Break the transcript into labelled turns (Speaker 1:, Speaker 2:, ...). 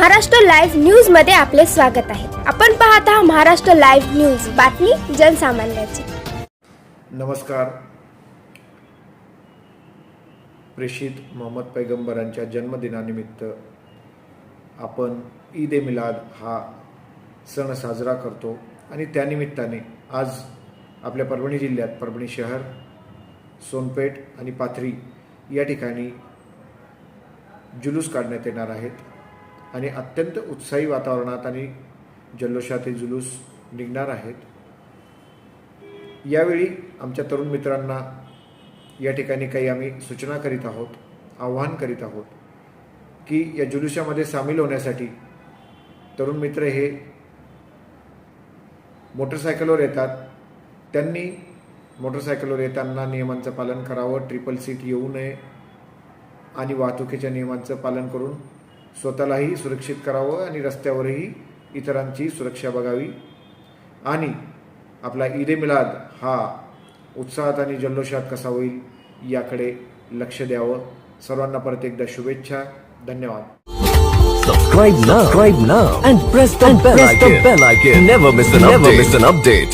Speaker 1: Maharashtra live न्यूजमध्ये आपले स्वागत आहे. आपण पाहत आहात महाराष्ट्र लाईव्ह न्यूज. बातमी जनसामान्याची.
Speaker 2: नमस्कार. प्रेषित मोहम्मद पैगंबरांच्या जन्मदिनानिमित्त आपण ईद ए मिलाद हा सण साजरा करतो आणि त्यानिमित्ताने आज आपल्या परभणी जिल्ह्यात परभणी शहर सोनपेठ आणि पाथरी या ठिकाणी जुलूस काढण्यात येणार आहेत. आणि अत्यंत उत्साही वातावरणात आणि जल्लोषात हे जुलूस निघणार आहेत. यावेळी आमच्या तरुण मित्रांना या ठिकाणी काही आम्ही सूचना करीत आहोत आव्हान करीत आहोत की या जुलुसामध्ये सामील होण्यासाठी तरुण मित्र हे मोटरसायकलवर येतात. त्यांनी मोटरसायकलवर येताना नियमांचं पालन करावं ट्रिपल सीट येऊ नये आणि वाहतुकीच्या नियमांचं पालन करून स्वतःलाही सुरक्षित करावं आणि रस्त्यावरही इतरांची सुरक्षा बघावी आणि आपला ईद मिलाद हा उत्साहात आणि जल्लोषात कसा होईल याकडे लक्ष द्यावं सर्वांना परत एकदा शुभेच्छा धन्यवाद
Speaker 3: Subscribe now. Subscribe now and press the bell icon. Never miss an update. Never miss an update.